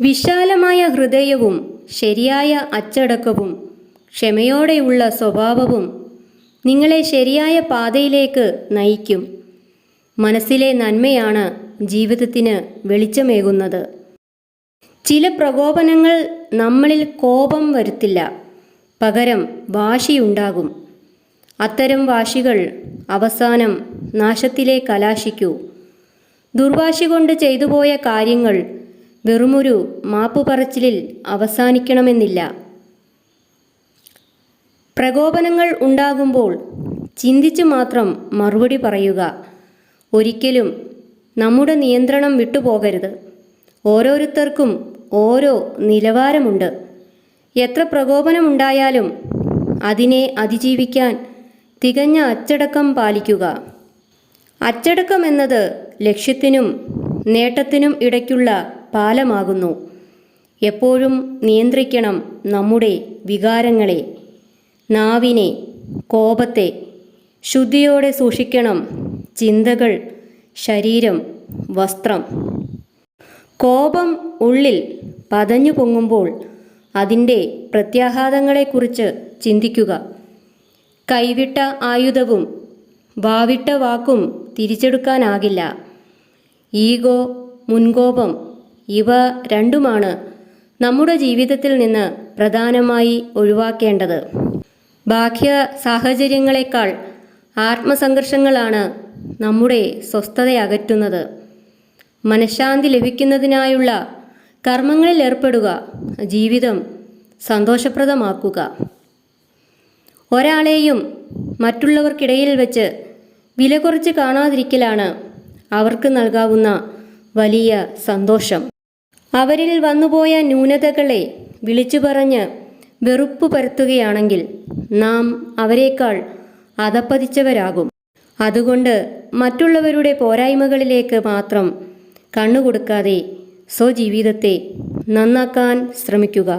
വിശാലമായ ഹൃദയവും ശരിയായ അച്ചടക്കവും ക്ഷമയോടെയുള്ള സ്വഭാവവും നിങ്ങളെ ശരിയായ പാതയിലേക്ക് നയിക്കും. മനസ്സിലെ നന്മയാണ് ജീവിതത്തിന് വെളിച്ചമേകുന്നത്. ചില പ്രകോപനങ്ങൾ നമ്മളിൽ കോപം വരുത്തില്ല. പകരം വാശിയുണ്ടാകും. അത്തരം വാശികൾ അവസാനം നാശത്തിലെ കലാശിക്കൂ. ദുർവാശി കൊണ്ട് ചെയ്തുപോയ കാര്യങ്ങൾ വെറുമൊരു മാപ്പ് പറച്ചിലിൽ അവസാനിക്കണമെന്നില്ല. പ്രകോപനങ്ങൾ ഉണ്ടാകുമ്പോൾ ചിന്തിച്ചു മാത്രം മറുപടി പറയുക. ഒരിക്കലും നമ്മുടെ നിയന്ത്രണം വിട്ടുപോകരുത്. ഓരോരുത്തർക്കും ഓരോ നിലവാരമുണ്ട്. എത്ര പ്രകോപനമുണ്ടായാലും അതിനെ അതിജീവിക്കാൻ തികഞ്ഞ അച്ചടക്കം പാലിക്കുക. അച്ചടക്കം എന്നത് ലക്ഷ്യത്തിനും നേട്ടത്തിനും ഇടയ്ക്കുള്ള പാലമാകുന്നു. എപ്പോഴും നിയന്ത്രിക്കണം നമ്മുടെ വികാരങ്ങളെ. നാവിനെ കോപത്തെ ശുദ്ധിയോടെ സൂക്ഷിക്കണം. ചിന്തകൾ ശരീരം വസ്ത്രം. കോപം ഉള്ളിൽ പതഞ്ഞു പൊങ്ങുമ്പോൾ അതിന്റെ പ്രത്യാഘാതങ്ങളെക്കുറിച്ച് ചിന്തിക്കുക. കൈവിട്ട ആയുധവും വാവിട്ട വാക്കും തിരിച്ചെടുക്കാനാകില്ല. ഈഗോ മുൻകോപം ഇവ രണ്ടുമാണ് നമ്മുടെ ജീവിതത്തിൽ നിന്ന് പ്രധാനമായി ഒഴിവാക്കേണ്ടത്. ബാഹ്യ സാഹചര്യങ്ങളെക്കാൾ ആത്മസംഘർഷങ്ങളാണ് നമ്മുടെ സ്വസ്ഥത അകറ്റുന്നത്. മനഃശാന്തി ലഭിക്കുന്നതിനായുള്ള കർമ്മങ്ങളിൽ ഏർപ്പെടുക ജീവിതം സന്തോഷപ്രദമാക്കുക. ഒരാളെയും മറ്റുള്ളവർക്കിടയിൽ വെച്ച് വില കുറച്ച് കാണാതിരിക്കലാണ് അവർക്ക് നൽകാവുന്ന വലിയ സന്തോഷം. അവരിൽ വന്നുപോയ ന്യൂനതകളെ വിളിച്ചു പറഞ്ഞ് വെറുപ്പ് പരത്തുകയാണെങ്കിൽ നാം അവരെക്കാൾ അതപ്പതിച്ചവരാകും അതുകൊണ്ട് മറ്റുള്ളവരുടെ പോരായ്മകളിലേക്ക് മാത്രം കണ്ണുകൊടുക്കാതെ സ്വജീവിതത്തെ നന്നാക്കാൻ ശ്രമിക്കുക.